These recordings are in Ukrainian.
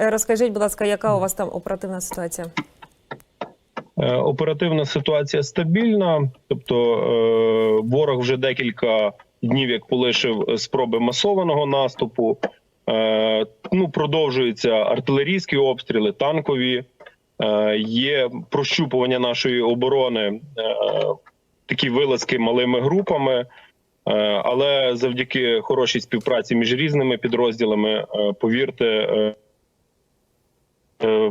Е, Розкажіть, будь ласка, яка у вас там оперативна ситуація? Е, Оперативна ситуація стабільна, тобто е, ворог вже декілька днів як полишив спроби масованого наступу. Ну, продовжуються артилерійські обстріли, танкові. Є прощупування нашої оборони, такі вилазки малими групами. Але завдяки хорошій співпраці між різними підрозділами, повірте,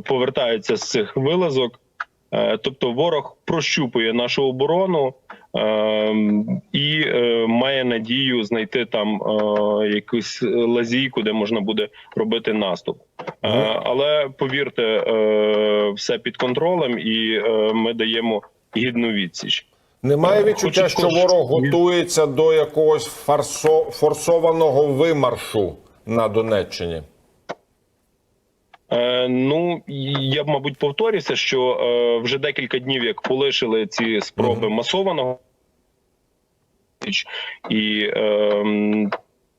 повертаються з цих вилазок. Е, Тобто ворог прощупує нашу оборону е, і е, має надію знайти там е, якусь лазійку, де можна буде робити наступ. Е, але повірте, е, все під контролем, і е, ми даємо гідну відсіч. Немає Е, відчуття, хочу що ворог готується до якогось форсованого вимаршу на Донеччині. Е, ну я б мабуть повторюся, що е, вже декілька днів як полишили ці спроби масованого і е,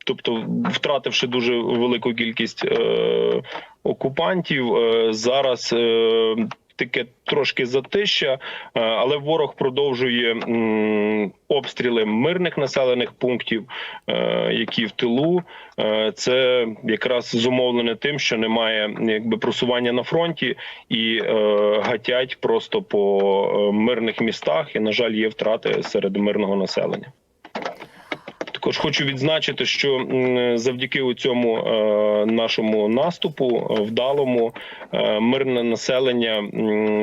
тобто, втративши дуже велику кількість е, окупантів, е, зараз. Е, Таке трошки затища, е, але ворог продовжує обстріли мирних населених пунктів, е, які в тилу. Е, Це якраз зумовлене тим, що немає якби просування на фронті і гатять просто по мирних містах. І на жаль, є втрати серед мирного населення. Також хочу відзначити, що завдяки у цьому е, нашому наступу е, вдалому е, мирне населення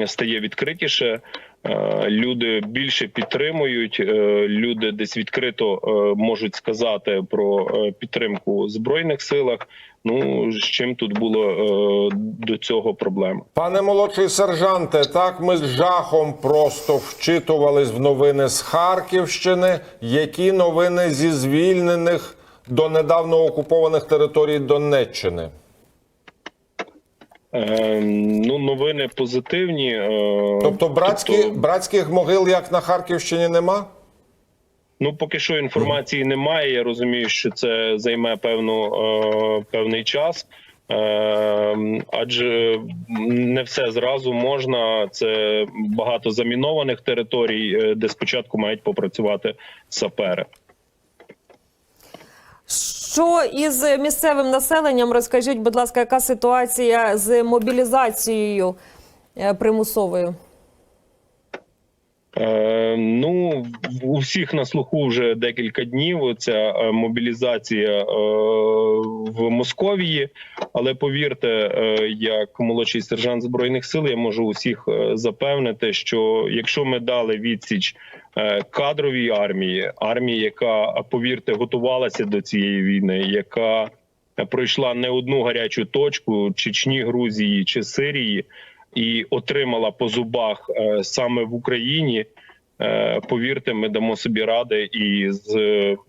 стає відкритіше. Е, Люди більше підтримують. е, Люди десь відкрито е, можуть сказати про підтримку в збройних силах. Ну з чим тут було до цього проблема. Пане молодший сержанте, так ми з жахом просто вчитувались в новини з Харківщини. Які новини зі звільнених до недавно окупованих територій Донеччини? Е, Ну новини позитивні. е, Тобто братські, тобто- братських могил, як на Харківщині, нема? Ну, поки що інформації немає. Я розумію, що це займе певну е, певний час, е, адже не все зразу можна. Це багато замінованих територій, е, де спочатку мають попрацювати сапери. Що із місцевим населенням? Розкажіть, будь ласка, яка ситуація з мобілізацією е, примусовою? Е, ну у всіх на слуху вже декілька днів. Ця е, мобілізація е, в Московії. Але повірте, е, як молодший сержант збройних сил, я можу усіх е, запевнити, що якщо ми дали відсіч е, кадровій армії, армії, яка повірте, готувалася до цієї війни, яка пройшла не одну гарячу точку Чечні, Грузії чи Сирії і отримала по зубах е, саме в Україні. Е, повірте, ми дамо собі ради і з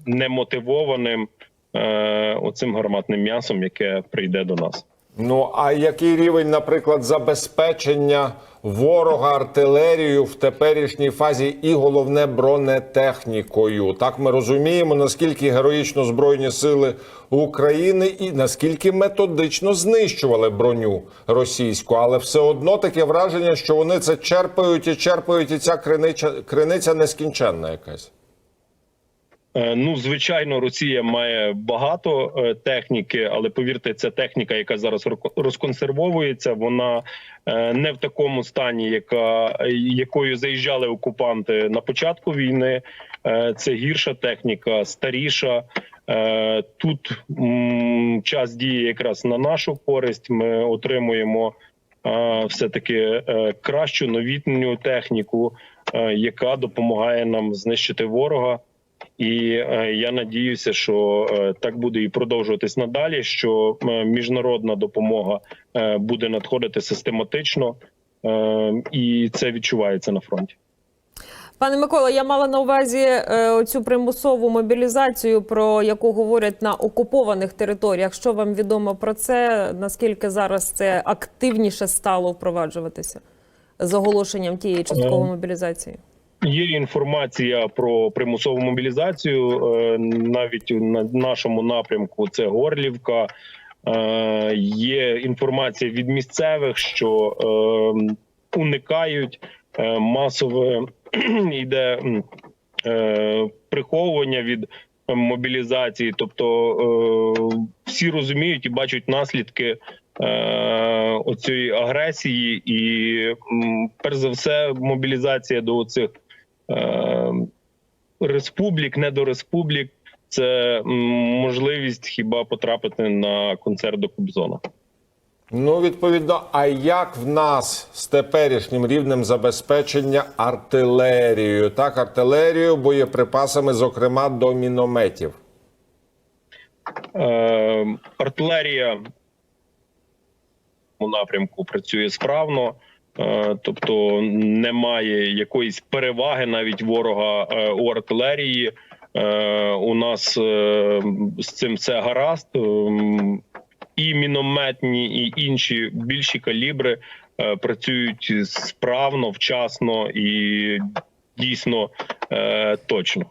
немотивованим е, оцим гарматним м'ясом, яке прийде до нас. Ну а який рівень, наприклад, забезпечення ворога артилерією в теперішній фазі і головне бронетехнікою? Так ми розуміємо, наскільки героїчно збройні сили України і наскільки методично знищували броню російську, але все одно таке враження, що вони це черпають і черпають, і ця криниця, криниця нескінченна якась. Е, Ну, звичайно, Росія має багато е, техніки, але повірте, ця техніка, яка зараз розконсервовується, вона е, не в такому стані, яка якою заїжджали окупанти на початку війни. Це гірша техніка, старіша. Тут час діє якраз на нашу користь. Ми отримуємо все таки кращу новітню техніку, яка допомагає нам знищити ворога. І е, я надіюся, що е, так буде і продовжуватись надалі. Що е, міжнародна допомога буде надходити систематично, і це відчувається на фронті. Пане Микола, я мала на увазі цю примусову мобілізацію, про яку говорять на окупованих територіях. Що вам відомо про це? Наскільки зараз це активніше стало впроваджуватися з оголошенням тієї часткової мобілізації? Є інформація про примусову мобілізацію. е, Навіть на нашому напрямку це Горлівка, Е, є інформація від місцевих, що е, уникають масове йде приховування від мобілізації, тобто всі розуміють і бачать наслідки оцієї агресії, і перш за все, мобілізація до цих республік, не до республік. Це можливість хіба потрапити на концерт до Кобзона. Ну, відповідно, а як в нас з теперішнім рівнем забезпечення артилерією? Так, артилерією, боєприпасами, зокрема, до мінометів. Е, артилерія у напрямку працює справно, тобто немає якоїсь переваги навіть ворога е, у артилерії. Е, у нас е, з цим все гаразд. І мінометні, і інші більші калібри е, працюють справно, вчасно і дійсно е, точно.